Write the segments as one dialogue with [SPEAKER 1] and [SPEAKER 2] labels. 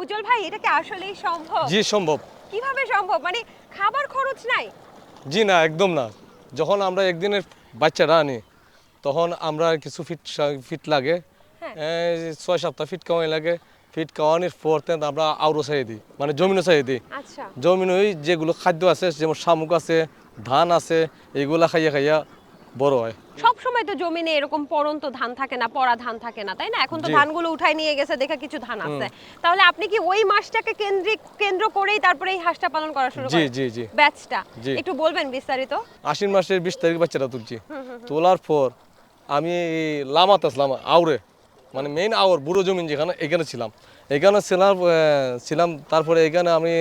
[SPEAKER 1] উজ্জ্বল ভাই এটা কি আসলেই সম্ভব?
[SPEAKER 2] জি সম্ভব।
[SPEAKER 1] কীভাবে সম্ভব? মানে খাবার খরচ নাই?
[SPEAKER 2] জি না একদম না। যখন আমরা একদিনের বাচ্চারা আনি তখন আমরা কিছু ফিট ফিট লাগে।
[SPEAKER 1] হ্যাঁ।
[SPEAKER 2] ছয় সপ্তাহ ফিট খাওয়াই লাগে। ফিট খাওয়ানোর পর আমরা আউরো চাই দিই মানে জমিনও চাই দিই।
[SPEAKER 1] আচ্ছা।
[SPEAKER 2] জমিন ওই যেগুলো খাদ্য আছে যেমন শামুক আছে ধান আছে এগুলা খাইয়া খাইয়া বড় হয়।
[SPEAKER 1] সব সময় তো জমিনে এরকম পড়ন্ত ধান থাকে না পড়া ধান থাকে না তাই না? এখন তো ধানগুলো উঠাই নিয়ে গেছে দেখে কিছু ধান আছে। তাহলে আপনি কি ওই মাসটাকে কেন্দ্রিক কেন্দ্র করেই তারপরে এই হাঁসটা পালন করা শুরু
[SPEAKER 2] জি জি জি।
[SPEAKER 1] ব্যাচটা। একটু বলবেন বিস্তারিত?
[SPEAKER 2] আশ্বিন মাসের বিশ তারিখ বাচ্চাটা তুলছি। তোলার পর আমি লামাত আসলাম আউরে। মানে মেইন আউর বুড়ো জমিন যেখানে এখানে ছিলাম। এখানে ছিলাম ছিলাম তারপরে এখানে আমি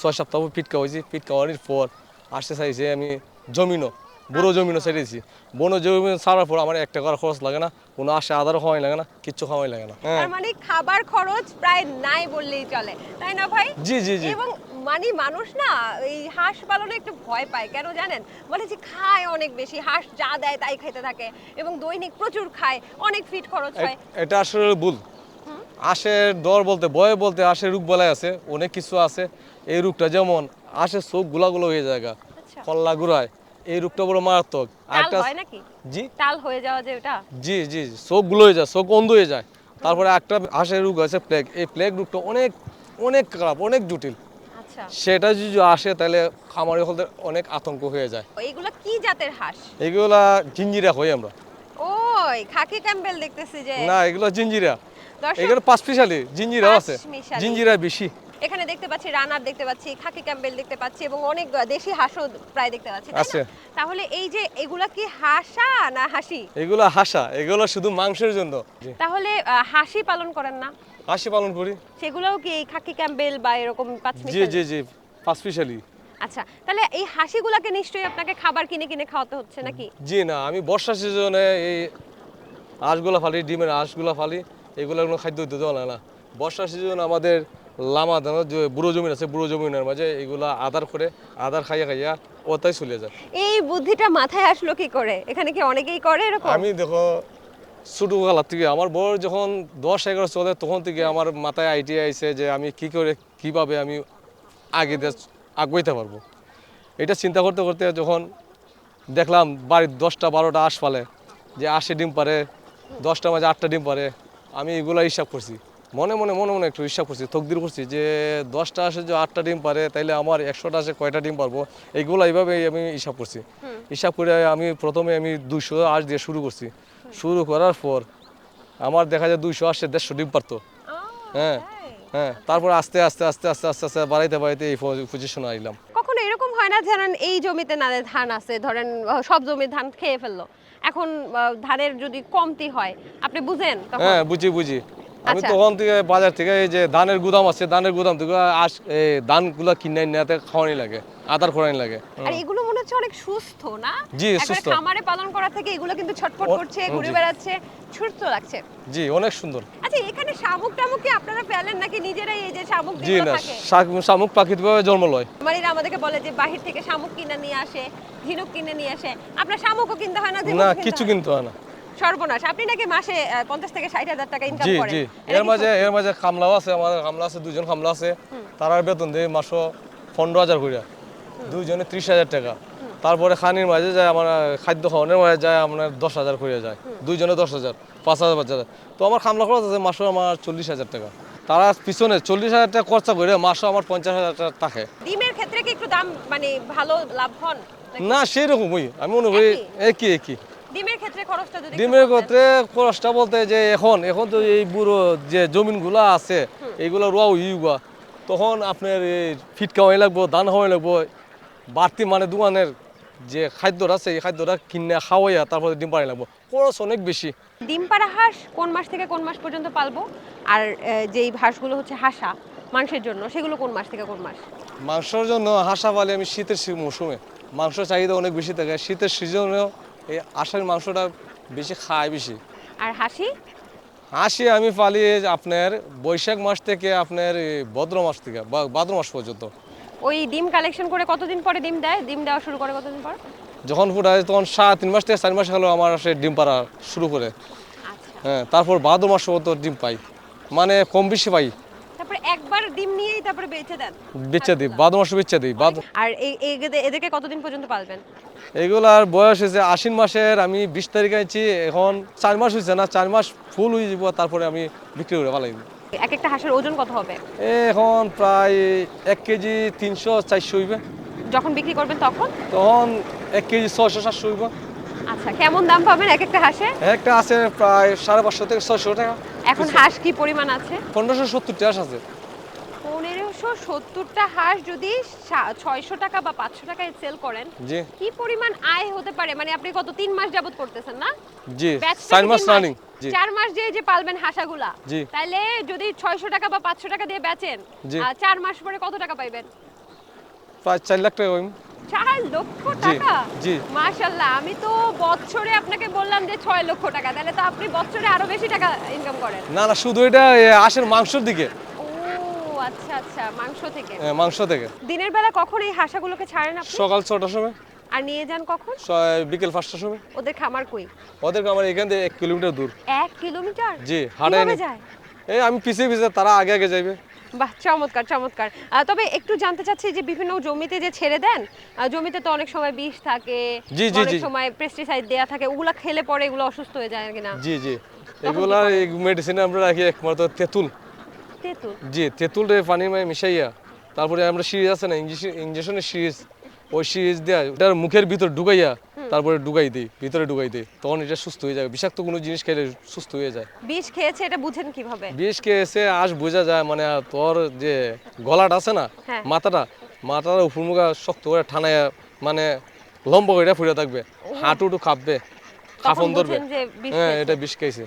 [SPEAKER 2] ছয় সপ্তাহ পিট খাওয়াইছি। পিট খাওয়ানোর পর আসতে চাইছি আমি জমিনও। বুড়ো জমিনও ছেড়েছি। বনো জমিন ছাড়ার পর আমার একটা করা খরচ লাগে না কোনো আসে আদারও খাওয়াই লাগে না কিচ্ছু খাওয়াই লাগে না।
[SPEAKER 1] তার মানে খাবার খরচ প্রায় নাই বললেই চলে তাই না ভাই?
[SPEAKER 2] জি জি জি।
[SPEAKER 1] এবং মানে মানুষ না এই হাঁস পালনে একটু ভয় পায় কেন জানেন? বলে যে খায় অনেক বেশি হাঁস যা দেয় তাই খেতে থাকে এবং দৈনিক প্রচুর খায় অনেক ফিট খরচ হয়।
[SPEAKER 2] এটা আসলে ভুল। আশের দর বলতে ভয় বলতে আশের রোগ বলাই আছে অনেক কিছু আছে। এই রোগটা যেমন আশের চোখ গুলাগুলো হয়ে যায় গা,
[SPEAKER 1] আচ্ছা।
[SPEAKER 2] কল্লা গুড়ায় এই রোগটা বড় মারাত্মক। একটা
[SPEAKER 1] হয় নাকি?
[SPEAKER 2] জি।
[SPEAKER 1] টাল হয়ে যাওয়া যে ওটা?
[SPEAKER 2] জি জি চোখগুলো হয়ে যায় চোখ অন্ধ হয়ে যায়। তারপরে একটা হাঁসের রোগ আছে প্লেগ এই প্লেগ রোগটা অনেক অনেক খারাপ অনেক জটিল।
[SPEAKER 1] আচ্ছা।
[SPEAKER 2] সেটা যদি আসে তাহলে খামারি হলদের অনেক আতঙ্ক হয়ে যায়।
[SPEAKER 1] এইগুলা কি জাতের হাঁস?
[SPEAKER 2] এগুলা জিঞ্জিরা হই আমরা?
[SPEAKER 1] ওই খাকি ক্যাম্বেল দেখতেছি যে।
[SPEAKER 2] না এগুলো জিঞ্জিরা। এগুলো পাঁচ পিসালি জিঞ্জিরাও আছে। জিঞ্জিরা বেশি।
[SPEAKER 1] এখানে দেখতে পাচ্ছি রানার দেখতে পাচ্ছি খাকি ক্যাম্বেল দেখতে পাচ্ছি এবং অনেক দেশি হাঁসও প্রায় দেখতে পাচ্ছি
[SPEAKER 2] আছে।
[SPEAKER 1] তাহলে এই যে এগুলা কি হাঁসা না হাসি?
[SPEAKER 2] এগুলো হাসা এগুলো শুধু মাংসের জন্য।
[SPEAKER 1] তাহলে হাসি পালন করেন না?
[SPEAKER 2] হাসি পালন করি।
[SPEAKER 1] সেগুলোও কি এই খাকি ক্যাম্বেল বা এরকম
[SPEAKER 2] জি
[SPEAKER 1] পাঁচমিশালি
[SPEAKER 2] জি জি পাঁচ পিসালি
[SPEAKER 1] আচ্ছা তাহলে এই হাসিগুলাকে নিশ্চয়ই আপনাকে খাবার কিনে কিনে খাওয়াতে হচ্ছে নাকি?
[SPEAKER 2] জি না আমি বর্ষা সিজনে এই হাঁসগুলা ফালি ডিমের হাঁসগুলা ফালি এগুলো কোনো খাদ্য দিতে না। বর্ষা সিজন আমাদের লামা দানো যে বুড়ো জমিন আছে বুড়ো জমিনের মাঝে এগুলা আদার করে আদার খাইয়া খাইয়া ওটাই চলে যায়।
[SPEAKER 1] এই বুদ্ধিটা মাথায় আসলো কি করে? এখানে কি অনেকেই করে এরকম?
[SPEAKER 2] আমি দেখো ছোটোবেলার থেকে আমার বড় যখন দশ এগারো চলে তখন থেকে আমার মাথায় আইডিয়া আইছে যে আমি কি করে কীভাবে আমি আগে আগাইতে পারব। এটা চিন্তা করতে করতে যখন দেখলাম বাড়ির দশটা বারোটা আশ পালে যে আশি ডিম পারে দশটা মাঝে আটটা ডিম পারে আমি এগুলা হিসাব করছি। মনে মনে মনে মনে একটু হিসাব করছি তকদির করছি যে দশটা আসে যে আটটা ডিম পারে তাইলে আমার একশোটা আসে কয়টা ডিম পারব? এইগুলো এইভাবেই আমি হিসাব করছি। হিসাব করে আমি প্রথমে আমি দুইশো আশ দিয়ে শুরু করছি। শুরু করার পর আমার দেখা যায় দুইশো আসে দেড়শো ডিম পারতো। হ্যাঁ হ্যাঁ তারপর আস্তে আস্তে আস্তে আস্তে আস্তে আস্তে বাড়াইতে বাড়াইতে এই পজিশনে আইলাম।
[SPEAKER 1] কখনো এরকম হয় না ধরেন এই জমিতে না ধান আছে ধরেন সব জমির ধান খেয়ে ফেলল। এখন ধানের যদি কমতি হয় আপনি বুঝেন
[SPEAKER 2] হ্যাঁ বুঝি বুঝি। আমি
[SPEAKER 1] আচ্ছা।
[SPEAKER 2] তখন থেকে বাজার থেকে এই যে ধানের গুদাম আছে ধানের গুদাম থেকে আস এই ধানগুলো কিনে নিতে খাওয়ানি লাগে আদার খোয়ানি লাগে।
[SPEAKER 1] আর এগুলো মনে হচ্ছে অনেক সুস্থ না?
[SPEAKER 2] জি, সুস্থ।
[SPEAKER 1] খামারে পালন করা থেকে এগুলো কিন্তু ছটফট করছে ঘুরে বেড়াচ্ছে সুস্থ লাগছে।
[SPEAKER 2] জি অনেক সুন্দর।
[SPEAKER 1] আচ্ছা এখানে শামুক টামুক কি আপনারা ফেলেন নাকি নিজেরাই এই যে শামুক
[SPEAKER 2] জি না শামুক প্রাকৃতিকভাবে জন্ম লয়
[SPEAKER 1] আমারিরা আমাদেরকে বলে যে বাহির থেকে শামুক কিনে নিয়ে আসে ঝিনুক কিনে নিয়ে আসে। আপনার শামুকও কিনতে হয় না
[SPEAKER 2] না কিছু? কিন্তু হয় না।
[SPEAKER 1] সর্বনাশ। আপনি নাকি মাসে আহ, পঞ্চাশ থেকে ষাট হাজার টাকা ইনকাম করেন।
[SPEAKER 2] জি। এর মাঝে এর মাঝে কামলাও আছে আমাদের কামলা আছে দুজন কামলা আছে। তারার বেতন দেয় মাসও পনেরো হাজার করে দুইজনে ত্রিশ হাজার টাকা। তারপরে খানির মাঝে যায় আমার খাদ্য খাওয়ানোর মাঝে যায় আপনার দশ হাজার করে যায়। দুইজনে দশ হাজার পাঁচ হাজার পাঁচ হাজার। তো আমার খামলা খরচ আছে মাসও আমার চল্লিশ হাজার টাকা। তারা পিছনে চল্লিশ হাজার টাকা খরচা করে মাসও আমার পঞ্চাশ হাজার টাকা থাকে।
[SPEAKER 1] ডিমের ক্ষেত্রে কি একটু দাম মানে ভালো লাভ হন?
[SPEAKER 2] না সেই রকমই আমি মনে করি একই একই।
[SPEAKER 1] ডিমের ক্ষেত্রে খরচটা যদি
[SPEAKER 2] ডিমের ক্ষেত্রে খরচটা বলতে যে এখন এখন তো এই বুড়ো যে জমিনগুলো আছে এইগুলো রোয়া ইউগা তখন আপনার এই ফিট খাওয়াই লাগবো ধান খাওয়াই লাগবো বাড়তি মানে দোকানের যে খাদ্যটা আছে এই খাদ্যটা কিনে খাওয়াইয়া তারপরে ডিম পাড়াই লাগবো। খরচ অনেক বেশি।
[SPEAKER 1] ডিম পাড়া হাঁস কোন মাস থেকে কোন মাস পর্যন্ত পালবো? আর যেই হাঁসগুলো হচ্ছে হাসা মাংসের জন্য সেগুলো কোন মাস থেকে কোন মাস?
[SPEAKER 2] মাংসের জন্য হাঁসা পালি আমি শীতের মৌসুমে। মাংস চাহিদা অনেক বেশি থাকে। শীতের সিজনেও এই আষাঢ় মাংসটা বেশি খায় বেশি।
[SPEAKER 1] আর হাসি?
[SPEAKER 2] হাসি আমি পালি আপনার বৈশাখ মাস থেকে আপনার ভদ্র মাস থেকে বা ভাদ্র মাস পর্যন্ত।
[SPEAKER 1] ওই ডিম কালেকশন করে কতদিন পরে ডিম দেয়? ডিম দেওয়া শুরু করে কতদিন পর?
[SPEAKER 2] যখন ফুটায় তখন সাত তিন মাস থেকে চার মাস হলো আমার সে ডিম পাড়া শুরু করে।
[SPEAKER 1] আচ্ছা।
[SPEAKER 2] হ্যাঁ তারপর ভাদ্র মাস তো ডিম পাই। মানে কম বেশি পাই।
[SPEAKER 1] একবার ডিম নিয়েই তারপরে বেচে দেন।
[SPEAKER 2] বেচে দিই বাদ মাসে বেচে দিই বাদ
[SPEAKER 1] আর এদেরকে কতদিন পর্যন্ত পালবেন?
[SPEAKER 2] এগুলার বয়স হয়েছে আশ্বিন মাসের আমি বিশ তারিখ আইছি এখন চার মাস হয়েছে না চার মাস ফুল হয়ে যাব তারপরে আমি বিক্রি করে পালাই
[SPEAKER 1] এক একটা হাঁসের ওজন কত হবে?
[SPEAKER 2] এখন প্রায় এক কেজি তিনশো চারশো হইবে।
[SPEAKER 1] যখন বিক্রি করবেন তখন?
[SPEAKER 2] তখন এক কেজি ছয়শো সাতশো হইব।
[SPEAKER 1] আচ্ছা কেমন দাম পাবেন এক একটা হাঁসে?
[SPEAKER 2] একটা আছে প্রায় সাড়ে পাঁচশো থেকে ছয়শো টাকা।
[SPEAKER 1] এখন হাঁস কি পরিমাণ আছে?
[SPEAKER 2] পনেরোশো সত্তর টাকা আছে।
[SPEAKER 1] সত্তরটা হাঁস যদি ছয়শো টাকা বা পাঁচশো টাকায় সেল করেন
[SPEAKER 2] জি।
[SPEAKER 1] কি পরিমাণ আয় হতে পারে? মানে আপনি কত তিন মাস যাবত করতেছেন না?
[SPEAKER 2] জি চার মাস রানিং
[SPEAKER 1] চার মাস যে যে পালবেন হাঁসাগুলা
[SPEAKER 2] জি।
[SPEAKER 1] তাহলে যদি ছয়শো টাকা বা পাঁচশো টাকা দিয়ে বেচেন
[SPEAKER 2] জি।
[SPEAKER 1] চার মাস পরে কত টাকা পাইবেন?
[SPEAKER 2] প্রায় চার লাখ টাকা
[SPEAKER 1] চার লক্ষ টাকা?
[SPEAKER 2] জি।
[SPEAKER 1] মাশাল্লাহ আমি তো বছরে আপনাকে বললাম যে ছয় লক্ষ টাকা তাহলে তো আপনি বছরে আরও বেশি টাকা ইনকাম করেন।
[SPEAKER 2] না না শুধু এটা আঁশের মাংসর দিকে।
[SPEAKER 1] আচ্ছা আচ্ছা মাংস থেকে?
[SPEAKER 2] এ, মাংস থেকে।
[SPEAKER 1] দিনের বেলা কখন এই হাঁসাগুলোকে ছাড়েন আপনি?
[SPEAKER 2] সকাল ছটার সময়।
[SPEAKER 1] আর নিয়ে যান কখন?
[SPEAKER 2] বিকেল পাঁচটার সময়।
[SPEAKER 1] ওদের খামার কই?
[SPEAKER 2] ওদেরকে আমার এখান থেকে এক কিলোমিটার দূর।
[SPEAKER 1] এক কিলোমিটার?
[SPEAKER 2] জি
[SPEAKER 1] কীভাবে যায়?
[SPEAKER 2] এই আমি পিছিয়ে পিছিয়ে তারা আগে আগে যাইবে।
[SPEAKER 1] বাহ চমৎকার চমৎকার। তবে একটু জানতে চাচ্ছি যে বিভিন্ন জমিতে যে ছেড়ে দেন জমিতে তো অনেক সময় বিষ থাকে অনেক সময় পেস্টিসাইড দেয়া থাকে ওগুলা খেলে পরে এগুলো অসুস্থ হয়ে যায় কিনা?
[SPEAKER 2] জি জি। এগুলার এই মেডিসিনে আমরা রাখি একমাত্র তেঁতুল।
[SPEAKER 1] তেঁতুল?
[SPEAKER 2] জি তেঁতুল রে পানি মে- মিশাইয়া তারপরে আমরা সিরিজ আছে না ইঞ্জেকশনের সিরিজ ওই সিরিজ দেয়া এটার মুখের ভিতর ঢুকাইয়া তারপরে ঢুকাই দিই ভিতরে ঢুকাই দিই তখন এটা সুস্থ হয়ে যায় বিষাক্ত কোনো জিনিস খেলে সুস্থ হয়ে যায়।
[SPEAKER 1] বিষ খেয়েছে এটা বুঝেন কীভাবে?
[SPEAKER 2] বিষ খেয়েছে আজ বোঝা যায় মানে তোর যে গলাটা আছে না
[SPEAKER 1] হ্যাঁ।
[SPEAKER 2] মাথাটা মাথার উপর মুখা শক্ত করে ঠানায় মানে লম্বা করে ফুটে থাকবে হাঁটুটু কাঁপবে
[SPEAKER 1] তখন
[SPEAKER 2] কাফন ধরবে। হ্যাঁ
[SPEAKER 1] খেয়েছে।
[SPEAKER 2] এটা বিষ খাইছে